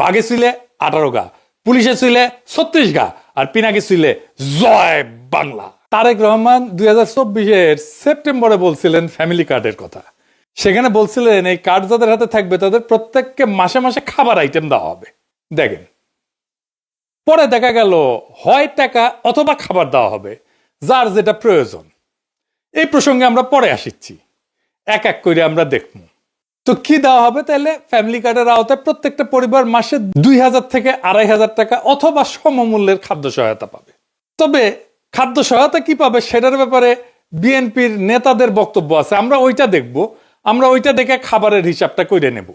বাঘে ছিলে আঠারো গা, পুলিশে ছিলে ছত্রিশ গা, আর পিনাকে ছিলে জয় বাংলা। তারেক রহমান দুই হাজার চব্বিশের সেপ্টেম্বরে বলছিলেন ফ্যামিলি কার্ডের কথা। সেখানে বলছিলেন, এই কার্ড যাদের হাতে থাকবে, তাদের প্রত্যেককে মাসে মাসে খাবার আইটেম দেওয়া হবে। দেখেন, পরে দেখা গেল, হয় টাকা অথবা খাবার দেওয়া হবে, যার যেটা প্রয়োজন। এই প্রসঙ্গে আমরা পরে আসিচ্ছি। এক এক করে আমরা দেখব। তো কি দেওয়া হবে তাহলে? ফ্যামিলি কার্ডের আওতায় প্রত্যেকটা পরিবার মাসে দুই হাজার থেকে আড়াই হাজার টাকা অথবা সমমূল্যের খাদ্য সহায়তা পাবে। তবে খাদ্য সহায়তা কি পাবে সেটার ব্যাপারে বিএনপির নেতাদের বক্তব্য আছে। আমরা ওইটা দেখব। আমরা ওইটা দেখে খাবারের হিসাবটা করে নেব।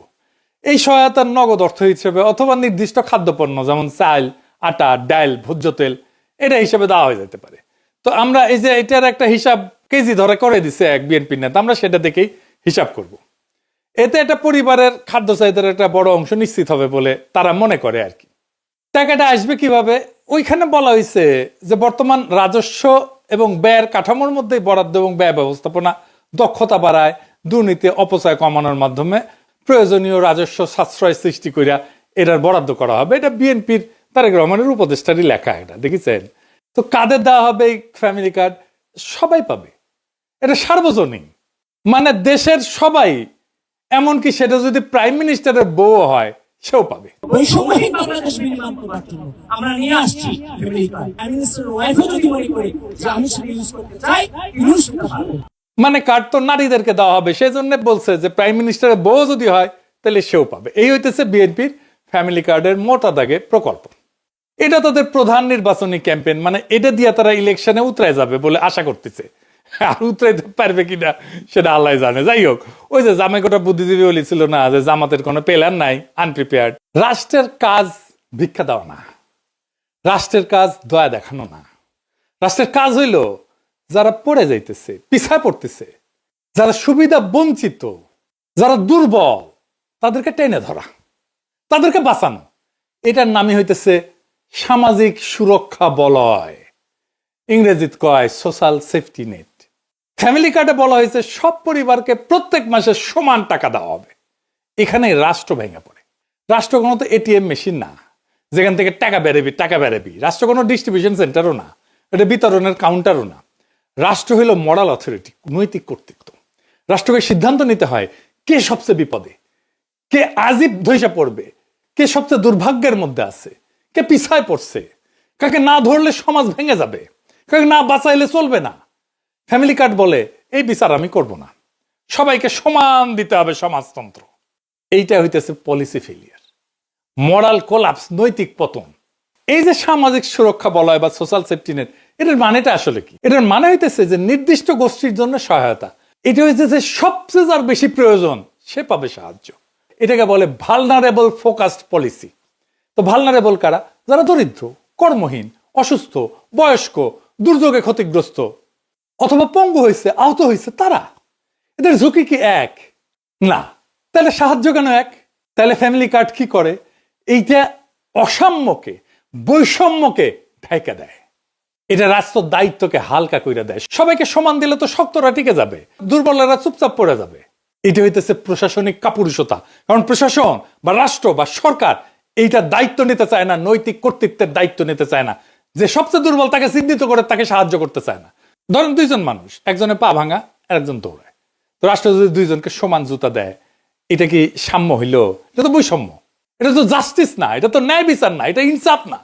এই সহায়তার নগদ অর্থ হিসেবে অথবা নির্দিষ্ট খাদ্যপণ্য যেমন চাল, আটা, ডাল, ভোজ্য তেল, এটা হিসেবে দেওয়া হয়ে যেতে পারে। তো আমরা এই যে এটার একটা হিসাব কেজি ধরে করে দিছে এক বিএনপির নেতা, আমরা সেটা দেখেই হিসাব করব। এতে একটা পরিবারের খাদ্য চাহিদার একটা বড় অংশ নিশ্চিত হবে বলে তারা মনে করে আর কি। টাকাটা আসবে কীভাবে? ওইখানে বলা হয়েছে যে বর্তমান রাজস্ব এবং ব্যয়ের কাঠামোর মধ্যে বরাদ্দ এবং ব্যয় ব্যবস্থাপনা দক্ষতা বাড়ায়, দুর্নীতি, অপচয় কমানোর মাধ্যমে প্রয়োজনীয় রাজস্ব সাশ্রয় সৃষ্টি করিয়া এটার বরাদ্দ করা হবে। এটা বিএনপির তারেক রহমানের উপদেষ্টারই লেখা এটা, দেখেছেন? তো কাদের দেওয়া হবে এই ফ্যামিলি কার্ড সবাই পাবে। এটা সার্বজনীন। মানে দেশের সবাই এমনকি সেটা যদি প্রাইম মিনিস্টারের বউ হয় সেও পাবে। বৈষম্যহীন বাংলাদেশ বিনির্মাণ করবার জন্য আমরা নিয়ে আসছি ফ্যামিলি কার্ড। প্রাইম মিনিস্টার ওয়াইফও যদি মনে করে যে আমি সেটা ইউজ করতে চাই ইউজ মানে কার্ড তো নারীদেরকে দেওয়া হবে সেই জন্য বলছে যে প্রাইম মিনিস্টারের বউ যদি হয় তাহলে সেও পাবে। এই হইতেছে বিএনপির ফ্যামিলি কার্ডের মোটা দাগে প্রকল্প। এটা তাদের প্রধান নির্বাচনী ক্যাম্পেইন মানে এটা দিয়ে তারা ইলেকশনে উতরায় যাবে বলে আশা করতেছে। আর উতরাইতে পারবে কিনা সেটা আল্লাহ জানে। যাই হোক ওই যে জামাইকোটা বুদ্ধিজীবী বলেছিল না, যে জামাতের কোনো প্ল্যান নাই আনপ্রিপেয়ার্ড রাষ্ট্রের কাজ ভিক্ষা দেওয়া না রাষ্ট্রের কাজ দয়া দেখানো না। রাষ্ট্রের কাজ হইল যারা পড়ে যাইতেছে, পিছায় পড়তেছে, যারা সুবিধা বঞ্চিত, যারা দুর্বল, তাদেরকে টেনে ধরা, তাদেরকে বাঁচানো। এটার নামই হইতেছে সামাজিক সুরক্ষা বলয়। ইংরেজিত কয় সোশ্যাল সেফটি নেট ফ্যামিলি কার্ডে বলা হয়েছে, সব পরিবারকে প্রত্যেক মাসে সমান টাকা দেওয়া হবে। এখানে রাষ্ট্র ভেঙে পড়ে। রাষ্ট্র কোনো তো এটিএম মেশিন না। যেখান থেকে টাকা বেরোবি টাকা বেরোবি রাষ্ট্র কোনো ডিস্ট্রিবিউশন সেন্টারও না। এটা বিতরণের কাউন্টারও না। রাষ্ট্র হলো মরাল অথরিটি নৈতিক কর্তৃত্ব। রাষ্ট্রকে সিদ্ধান্ত নিতে হয়, কে সবচেয়ে বিপদে? কে আজিব ধৈসা পড়বে? কে সবচেয়ে দুর্ভাগ্যের মধ্যে আছে? কে পিছায় পড়ছে? কাকে না ধরলে সমাজ ভেঙে যাবে? কাকে না বাঁচাইলে চলবে না? ফ্যামিলি কার্ড বলে, এই বিচার আমি করব না। সবাইকে সমান দিতে হবে সমাজতন্ত্র। এইটা হইতেছে পলিসি ফেলিয়ার মরাল কোলাপস নৈতিক পতন। এই যে সামাজিক সুরক্ষা বলয় বা সোশ্যাল সেফটি নেট এটার মানেটা আসলে কি? এটার মানে হইতেছে যে নির্দিষ্ট গোষ্ঠীর জন্য সহায়তা। এটা হইতেছে সবচেয়ে যার বেশি প্রয়োজন, সে পাবে সাহায্য। এটাকে বলে ভালনারেবল ফোকাসড পলিসি তো ভালনারেবল কারা? যারা দরিদ্র, কর্মহীন, অসুস্থ, বয়স্ক, দুর্যোগে ক্ষতিগ্রস্ত অথবা পঙ্গু হয়েছে আহত হয়েছে তারা? এদের ঝুঁকি কি এক? না। তাহলে সাহায্য কেন এক? তাহলে ফ্যামিলি কার্ড কি করে? এইটা অসাম্যকে, বৈষম্যকে ঢাইকা দেয়। এটা রাষ্ট্র দায়িত্বকে হালকা কইরা দেয়। সবাইকে সমান দিলে তো শক্তরা টিকে যাবে, দুর্বলরা চুপচাপ পড়ে যাবে। এটা হইতেছে প্রশাসনিক কাপুরুষতা। কারণ প্রশাসন বা রাষ্ট্র বা সরকার এইটা দায়িত্ব নিতে চায় না, নৈতিক কর্তৃত্বের দায়িত্ব নিতে চায় না। যে সবচেয়ে দুর্বল তাকে চিহ্নিত করে, তাকে সাহায্য করতে চায় না। ধরেন দুইজন মানুষ, একজনে পা ভাঙা আর একজন দৌড়ায়। তো রাষ্ট্র যদি দুইজনকে সমান জুতা দেয়, এটা কি সাম্য হইল? এটা তো বৈষম্য। এটা তো জাস্টিস না, এটা তো ন্যায় বিচার না, এটা ইনসাফ না।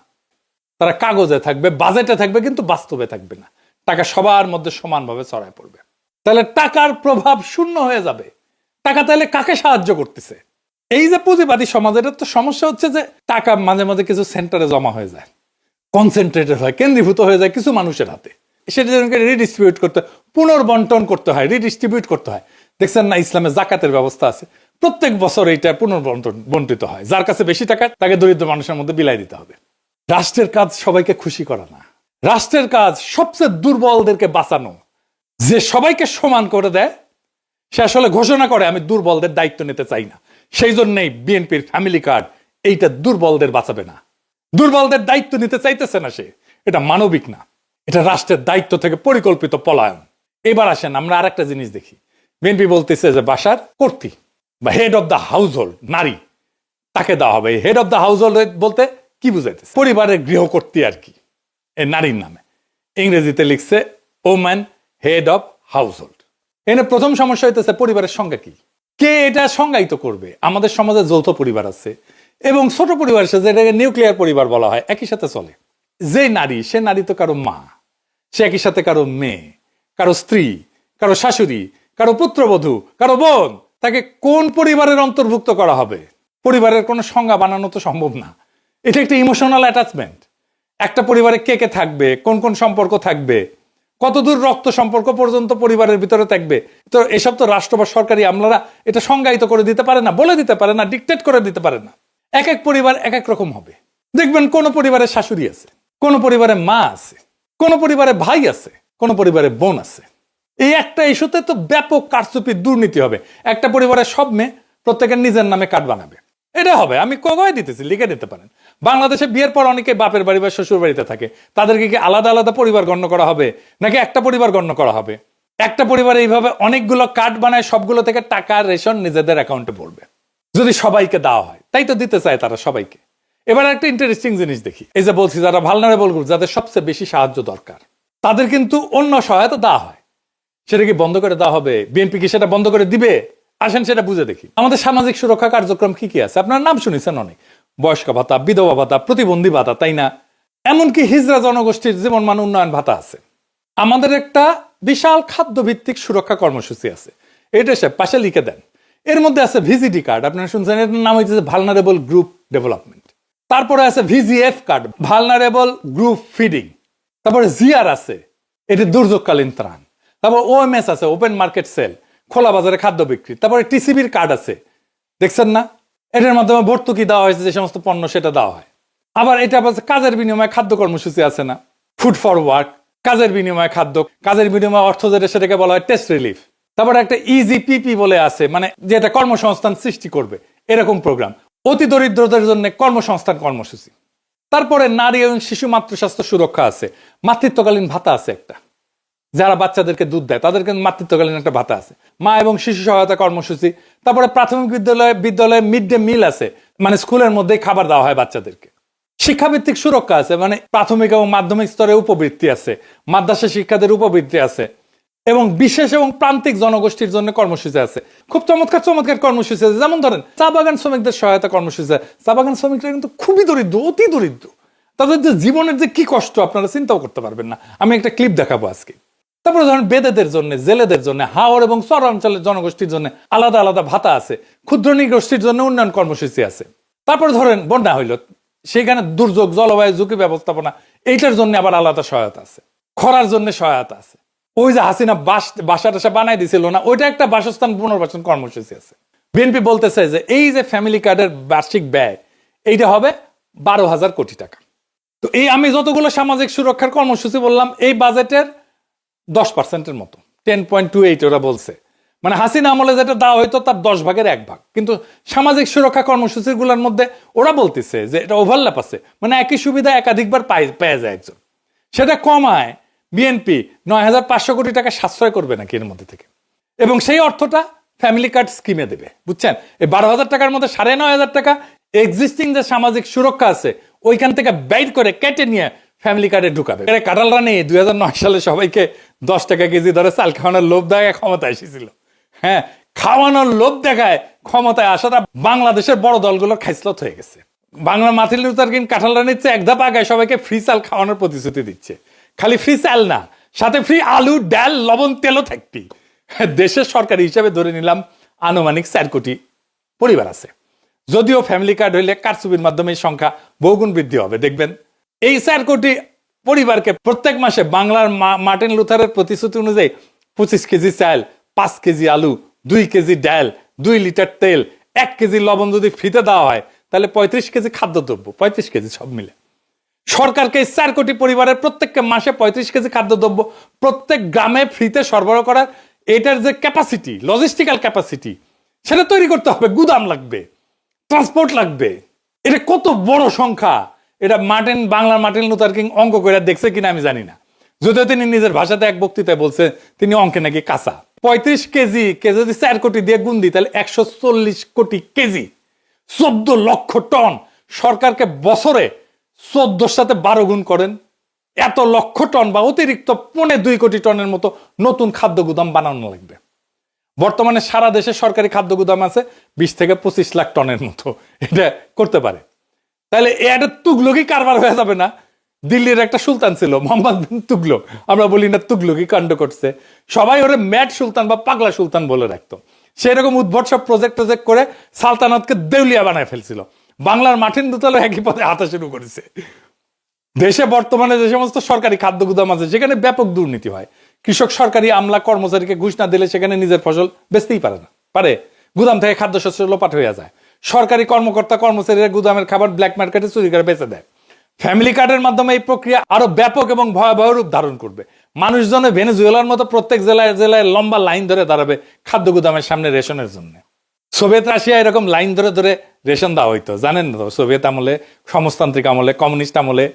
তারা কাগজে থাকবে বাজেটে থাকবে, কিন্তু বাস্তবে থাকবে না। টাকা সবার মধ্যে সমানভাবে ছড়ায় পড়বে। তাহলে টাকার প্রভাব শূন্য হয়ে যাবে। টাকা তাহলে কাকে সাহায্য করতেছে? এই যে পুঁজিবাদী সমাজের তো সমস্যা হচ্ছে যে টাকা মাঝে মাঝে কিছু সেন্টারে জমা হয়ে যায়। কনসেন্ট্রেটেড হয়, কেন্দ্রীভূত হয়ে যায় কিছু মানুষের হাতে। সেটা যেনকে রিডিস্ট্রিবিউট করতে, পুনর্বন্টন করতে হয় রিডিস্ট্রিবিউট করতে হয়। দেখছেন না, ইসলামে জাকাতের ব্যবস্থা আছে। প্রত্যেক বছর এইটা পুনর্বন্টন, বন্টিত হয়। যার কাছে বেশি টাকা, তাকে দরিদ্র মানুষের মধ্যে বিলাই দিতে হবে। রাষ্ট্রের কাজ সবাইকে খুশি করা না। রাষ্ট্রের কাজ সবচেয়ে দুর্বলদেরকে বাঁচানো। যে সবাইকে সমান করে দেয়, সে আসলে ঘোষণা করে, আমি দুর্বলদের দায়িত্ব নিতে চাই না। সেই জন্যই বিএনপির ফ্যামিলি কার্ড এইটা দুর্বলদের বাঁচাবে না। দুর্বলদের দায়িত্ব নিতে চাইতেছে না সে। এটা মানবিক না। এটা রাষ্ট্রের দায়িত্ব থেকে পরিকল্পিত পলায়ন। এবার আসেন, আমরা আর একটা জিনিস দেখি। বিএনপি বলতেছে যে বাসার কর্তী বা head of the household নারী, তাকে দেওয়া হবে। Head of the household বলতে কি বুঝাইতেছে? পরিবারের গৃহকর্ত্রী আর কি, এ নারীর নামে। ইংরেজিতে লিখছে ওম্যান হেড অফ হাউস হোল্ড এখানে প্রথম সমস্যা হইতেছে, পরিবারের সংজ্ঞা কি? কে এটা সংজ্ঞায়িত করবে? আমাদের সমাজে যৌথ পরিবার আছে এবং ছোট পরিবার আছে, যেটাকে নিউক্লিয়ার পরিবার বলা হয়, একই সাথে চলে। যে নারী, সে নারী তো কারও মা। সে একই সাথে কারও মেয়ে, কারও স্ত্রী, কারও শাশুড়ি, কারও পুত্রবধূ, কারও বোন, তাকে কোন পরিবারের অন্তর্ভুক্ত করা হবে? পরিবারের কোনো সংজ্ঞা বানানো তো সম্ভব না। এটা একটা ইমোশনাল অ্যাটাচমেন্ট একটা পরিবারে কে কে থাকবে, কোন কোন সম্পর্ক থাকবে, কতদূর রক্ত সম্পর্ক পর্যন্ত পরিবারের ভিতরে থাকবে? তো এসব তো রাষ্ট্র বা সরকারি আমলারা এটা সংজ্ঞায়িত করে দিতে পারে না, বলে দিতে পারে না ডিকটেট করে দিতে পারে না। এক এক পরিবার এক এক রকম হবে। দেখবেন কোন পরিবারে শাশুড়ি আছে, কোন পরিবারে মা আছে কোন পরিবারে ভাই আছে, কোন পরিবারে বোন আছে। এই একটা ইস্যুতে তো ব্যাপক কারচুপি দুর্নীতি হবে। একটা পরিবারের সব মেয়ে প্রত্যেকের নিজের নামে কার্ড বানাবে। এটা হবে, আমি কয়ে দিতেছি, লিখে দিতে পারেন। বাংলাদেশে বিয়ের পর অনেকে বাপের বাড়ি বা শ্বশুর বাড়িতে থাকে। তাদেরকে কি আলাদা আলাদা পরিবার গণ্য করা হবে, নাকি একটা পরিবার গণ্য করা হবে? একটা পরিবার এইভাবে অনেকগুলো কার্ড বানায় সবগুলো থেকে টাকা, রেশন নিজেদের অ্যাকাউন্টে পড়বে। যদি সবাইকে দেওয়া হয়, তাই তো দিতে চায় তারা সবাইকে। এবার একটা ইন্টারেস্টিং জিনিস দেখি। এই যে বলছি, যারা ভালনারেবল গ্রুপ যাদের সবচেয়ে বেশি সাহায্য দরকার, তাদের কিন্তু অন্য সহায়তা দেওয়া হয়। সেটা কি বন্ধ করে দেওয়া হবে? বিএনপি কি সেটা বন্ধ করে দিবে? আসেন সেটা বুঝে দেখি। আমাদের সামাজিক সুরক্ষা কার্যক্রম কি কি আছে? আপনার নাম শুনেছেন অনেক। বয়স্ক ভাতা, বিধবা ভাতা, প্রতিবন্ধী ভাতা, তাই না? এমনকি হিজরা জনগোষ্ঠীর জীবন মান উন্নয়ন ভাতা আছে। আমাদের একটা বিশাল খাদ্য ভিত্তিক সুরক্ষা কর্মসূচি আছে। এটা সে পাশে লিখে দেন। এর মধ্যে আছে ভিজিডি কার্ড। আপনারা শুনছেন, এর নাম হইতেছে ভালনারেবল গ্রুপ ডেভেলপমেন্ট তারপরে আছে VGF card vulnerable group feeding তারপরে জিআর আছে, এটি দুর্যোগকালীন ত্রাণ। তারপর ওএমএস আছে ওপেন মার্কেট সেল খোলা বাজারে খাদ্য বিক্রি। তারপরে টিসিবির কার্ড আছে, দেখছেন না? এটার মাধ্যমে ভর্তুকি দেওয়া হয়েছে, যে সমস্ত পণ্য সেটা দেওয়া হয়। আবার এটা আবার কাজের বিনিময়ে খাদ্য কর্মসূচি আছে না? ফুড ফর ওয়ার্ক কাজের বিনিময়ে খাদ্য, কাজের বিনিময়ে অর্থ যেটা সেটাকে বলা হয় টেস্ট রিলিফ তারপরে একটা ইজি পিপি বলে আছে মানে যেটা কর্মসংস্থান সৃষ্টি করবে, এরকম প্রোগ্রাম অতি দরিদ্রদের জন্য কর্মসংস্থান, কর্মসূচি। তারপরে নারী এবং শিশু মাতৃস্বাস্থ্য সুরক্ষা আছে। মাতৃত্বকালীন ভাতা আছে একটা। যারা বাচ্চাদেরকে দুধ দেয় তাদেরকে মাতৃত্বকালীন একটা ভাতা আছে। মা এবং শিশু সহায়তা কর্মসূচি। তারপরে প্রাথমিক বিদ্যালয়ে বিদ্যালয়ে মিড ডে মিল আছে। মানে স্কুলের মধ্যেই খাবার দেওয়া হয় বাচ্চাদেরকে। শিক্ষাভিত্তিক সুরক্ষা আছে। মানে প্রাথমিক এবং মাধ্যমিক স্তরে উপবৃত্তি আছে। মাদ্রাসা শিক্ষাদের উপবৃত্তি আছে। এবং বিশেষ এবং প্রান্তিক জনগোষ্ঠীর জন্য কর্মসূচি আছে। খুব চমৎকার চমৎকার কর্মসূচি আছে। যেমন ধরেন, চা বাগান শ্রমিকদের সহায়তা কর্মসূচি আছে। চা বাগান শ্রমিকরা কিন্তু খুবই দরিদ্র, অতি দরিদ্র। তাদের যে জীবনের যে কি কষ্ট, আপনারা চিন্তাও করতে পারবেন না। আমি একটা ক্লিপ দেখাবো আজকে। তারপরে ধরেন, বেদেদের জন্য, জেলেদের জন্য হাওড় এবং চরাঞ্চলের জনগোষ্ঠীর জন্য আলাদা আলাদা ভাতা আছে। ক্ষুদ্র গোষ্ঠীর জন্য উন্নয়ন কর্মসূচি আছে। তারপর ধরেন, বন্যা হইল। সেখানে দুর্যোগ, জলবায়ু ঝুঁকি ব্যবস্থাপনা, এইটার জন্য আবার আলাদা সহায়তা আছে। খরার জন্য সহায়তা আছে। ওই যে হাসিনা বাস বাসা টাসা বানাই দিছিল না, ওইটা একটা বাসস্থান পুনর্বাসন কর্মসূচি আছে। বিএনপি বলতেছে যে এই যে ফ্যামিলি কার্ডের বার্ষিক ব্যয়, এইটা হবে বারো হাজার কোটি টাকা। তো এই আমি যতগুলো সামাজিক সুরক্ষার কর্মসূচি বললাম, এই বাজেটের দশ পার্সেন্টের মতো। টেন পয়েন্ট টু এইট ওরা বলছে। মানে হাসিনা আমলে যেটা দেওয়া হয়তো তার দশ ভাগের এক ভাগ। কিন্তু সামাজিক সুরক্ষা কর্মসূচিগুলোর মধ্যে ওরা বলতেছে যে এটা ওভারল্যাপ আছে। মানে একই সুবিধা একাধিকবার পাই পেয়ে যায় একজন। সেটা কমায় বিএনপি নয় হাজার পাঁচশো কোটি টাকা সাশ্রয় করবে নাকি এর মধ্যে থেকে? এবং সেই অর্থটা ফ্যামিলি কার্ড স্কিমে দেবে, বুঝছেন? এই বারো হাজার টাকার মধ্যে সাড়ে নয় হাজার টাকা এক্সিস্টিং যে সামাজিক সুরক্ষা আছে, ওইখান থেকে বাইর করে কেটে নিয়ে ফ্যামিলি কার্ডে ঢুকাবে। এর কাটালরা নেই দুই সালে সবাইকে দশ টাকা কেজি ধরে চাল খাওয়ানোর লোভ দেখায় ক্ষমতা এসেছিল। হ্যাঁ খাওয়ানোর লোভ দেখায়, ক্ষমতায় আসাটা বাংলাদেশের বড় দলগুলোর খাইসলত হয়ে গেছে। বাংলা মাথিল লুতার কিন কাঁঠালরা নিচ্ছে এক ধাপ আগায় সবাইকে ফ্রি চাল খাওয়ানোর প্রতিশ্রুতি দিচ্ছে। খালি ফ্রি চাল না, সাথে ফ্রি আলু, ডাল, লবণ, তেলও থাকবি দেশের সরকারি হিসাবে ধরে নিলাম আনুমানিক চার কোটি পরিবার আছে। যদিও ফ্যামিলি কার্ড হইলে কারচুপির মাধ্যমে সংখ্যা বহুগুণ বৃদ্ধি হবে, দেখবেন। এই চার কোটি পরিবারকে প্রত্যেক মাসে বাংলার মার্টিন লুথারের প্রতিশ্রুতি অনুযায়ী পঁচিশ কেজি চাল, পাঁচ কেজি আলু, দুই কেজি ডাল, দুই লিটার তেল, এক কেজি লবণ যদি ফ্রিতে দেওয়া হয়, তাহলে পঁয়ত্রিশ কেজি খাদ্যদ্রব্য, পঁয়ত্রিশ কেজি সব মিলে। সরকারকে চার কোটি পরিবারের প্রত্যেককে মাসে পঁয়ত্রিশ কেজি খাদ্যদ্রব্য প্রত্যেক গ্রামে ফ্রিতে সরবরাহ করার এটার যে ক্যাপাসিটি লজিস্টিক্যাল ক্যাপাসিটি সেটা তৈরি করতে হবে। গুদাম লাগবে ট্রান্সপোর্ট লাগবে। এটা কত বড় সংখ্যা। এটা মার্টিন, বাংলার মার্টিন লুথার কিং অঙ্ক করে দেখছে কিনা আমি জানি না। যদিও তিনি নিজের ভাষাতে এক বক্তৃতায় বলছে, তিনি অঙ্কে নাকি কাঁচা। পঁয়ত্রিশ কেজি কে যদি চার কোটি দিয়ে গুণ দিই, তাহলে একশো চল্লিশ কোটি কেজি, চোদ্দ লক্ষ টন সরকারকে বছরে চোদ্দোর সাথে বারো গুণ করেন। এত লক্ষ টন বা অতিরিক্ত পৌনে দুই কোটি টনের মতো নতুন খাদ্য গুদাম বানানো লাগবে। বর্তমানে সারা দেশে সরকারি খাদ্য গুদাম আছে বিশ থেকে পঁচিশ লাখ টনের মতো। এটা করতে পারে। তাহলে এ একটা তুগলকি কারবার হয়ে যাবে না? দিল্লির একটা সুলতান ছিল, মোহাম্মদ বিন তুগলক। আমরা বলি না তুগলকি কাণ্ড করছে। সবাই ওরে ম্যাট সুলতান বা পাগলা সুলতান বলে রাখতো। সেরকম উদ্ভট সব প্রজেক্ট প্রজেক্ট করে সালতানাতকে দেউলিয়া বানায় ফেলছিল। বাংলার মাঠিন দুতলে একই পথে হাঁটা শুরু করেছে। দেশে বর্তমানে যে সমস্ত সরকারি খাদ্য গুদাম আছে, সেখানে ব্যাপক দুর্নীতি হয়। কৃষক সরকারি আমলা কর্মচারীকে ঘুষ না দিলে সেখানে নিজের ফসল বেচতেই পারে না। পারে। গুদাম থেকে খাদ্যশস্য লোপাট হয়ে যায়। সরকারি কর্মকর্তা কর্মচারীরা গুদামের খাবার ব্ল্যাক মার্কেটে চুরি করে বেচে দেয়। ফ্যামিলি কার্ডের মাধ্যমে এই প্রক্রিয়া আরও ব্যাপক এবং ভয়াবহ রূপ ধারণ করবে। মানুষজনে ভেনেজুয়েলার মতো প্রত্যেক জেলায় জেলায় লম্বা লাইন ধরে দাঁড়াবে খাদ্য গুদামের সামনে রেশনের জন্য। সোভিয়েত রাশিয়া এরকম লাইন ধরে ধরে রেশন দেওয়া হইতো। জানেন না তো, সোভিয়েত আমলে সমাজতান্ত্রিক আমলে, কমিউনিস্ট আমলে,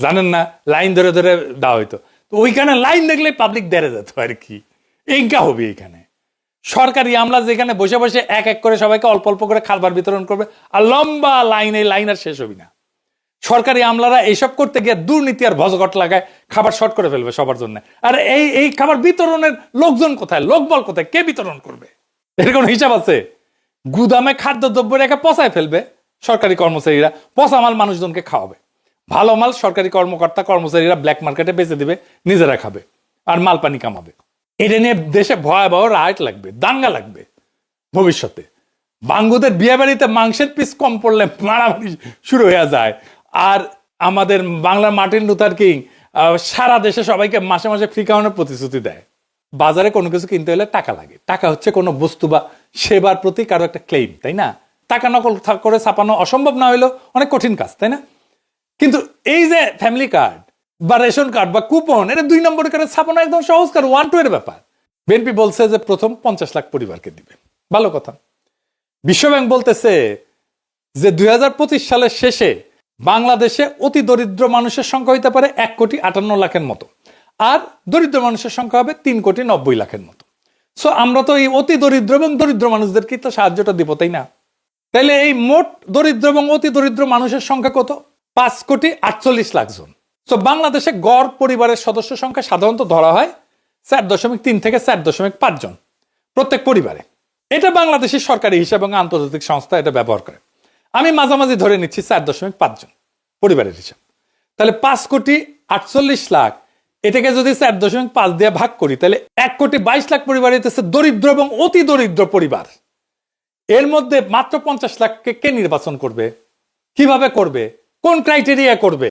জানেন না? লাইন ধরে ধরে দেওয়া হইতো। তো ওইখানে লাইন দেখলে পাবলিক দেড়ে যেত আর কি। এইটা হবে এইখানে সরকারি আমলা যেখানে বসে বসে এক এক করে সবাইকে অল্প অল্প করে খাবার বিতরণ করবে আর লম্বা লাইন এই লাইন আর শেষ হবি না। সরকারি আমলারা এইসব করতে গিয়ে দুর্নীতি আর ভজঘট লাগায় খাবার শর্ট করে ফেলবে সবার জন্য। আর এই এই খাবার বিতরণের লোকজন কোথায়? লোকবল কোথায়? কে বিতরণ করবে? এর কোনো হিসাব আছে? গুদামে খাদ্যদ্রব্য রেখে পচায় ফেলবে সরকারি কর্মচারীরা। পচা মাল মানুষজনকে খাওয়াবে। ভালো মাল সরকারি কর্মকর্তা, কর্মচারীরা ব্ল্যাক মার্কেটে বেচে দিবে, নিজেরা খাবে আর মাল পানি কামাবে। এটা নিয়ে দেশে ভয়াবহ রাইট লাগবে, দাঙ্গা লাগবে ভবিষ্যতে। বাঙ্গুদের বিয়ে বাড়িতে মাংসের পিস কম পড়লে মারামারি শুরু হয়ে যায়। আর আমাদের বাংলার মার্টিন লুথার কিং সারা দেশে সবাইকে মাসে মাসে ফ্রি খাওয়ানোর প্রতিশ্রুতি দেয়। বাজারে কোনো কিছু কিনতে হলে টাকা লাগে। টাকা হচ্ছে কোনো বস্তু বা সেবার প্রতি কারও একটা ক্লেম তাই না? টাকা নকল করে ছাপানো অসম্ভব না হলেও অনেক কঠিন কাজ, তাই না? কিন্তু এই যে ফ্যামিলি কার্ড বা রেশন কার্ড বা কুপন এটা দুই নম্বর করে ছাপানো একদম সহজ কার ওয়ান টু এর ব্যাপার। বিএনপি বলছে যে প্রথম পঞ্চাশ লাখ পরিবারকে দিবে। ভালো কথা। বিশ্বব্যাংক বলতেছে যে দুই হাজার পঁচিশ সালের শেষে বাংলাদেশে অতি দরিদ্র মানুষের সংখ্যা হইতে পারে এক কোটি আটান্ন লাখের মতো। আর দরিদ্র মানুষের সংখ্যা হবে তিন কোটি নব্বই লাখের মতো। সো আমরা তো এই অতি দরিদ্র এবং দরিদ্র মানুষদেরকে তো সাহায্যটা দিব, তাই না? তাইলে এই মোট দরিদ্র এবং অতি দরিদ্র মানুষের সংখ্যা কত? পাঁচ কোটি আটচল্লিশ লাখ জন। তো বাংলাদেশে গড় পরিবারের সদস্য সংখ্যা সাধারণত ধরা হয় চার দশমিক তিন থেকে চার দশমিক পাঁচ জন প্রত্যেক পরিবারে। এটা বাংলাদেশের সরকারি হিসাব এবং আন্তর্জাতিক সংস্থা এটা ব্যবহার করে। আমি মাঝামাঝি ধরে নিচ্ছি চার দশমিক পাঁচ জন পরিবারের হিসাব। তাহলে পাঁচ কোটি আটচল্লিশ লাখ এটাকে যদি চার দশমিক পাঁচ দিয়ে ভাগ করি, তাহলে এক কোটি বাইশ লাখ পরিবার এতেছে দরিদ্র এবং অতি দরিদ্র পরিবার। এর মধ্যে মাত্র পঞ্চাশ লাখকে কে নির্বাচন করবে? কীভাবে করবে? কোন ক্রাইটেরিয়া করবে?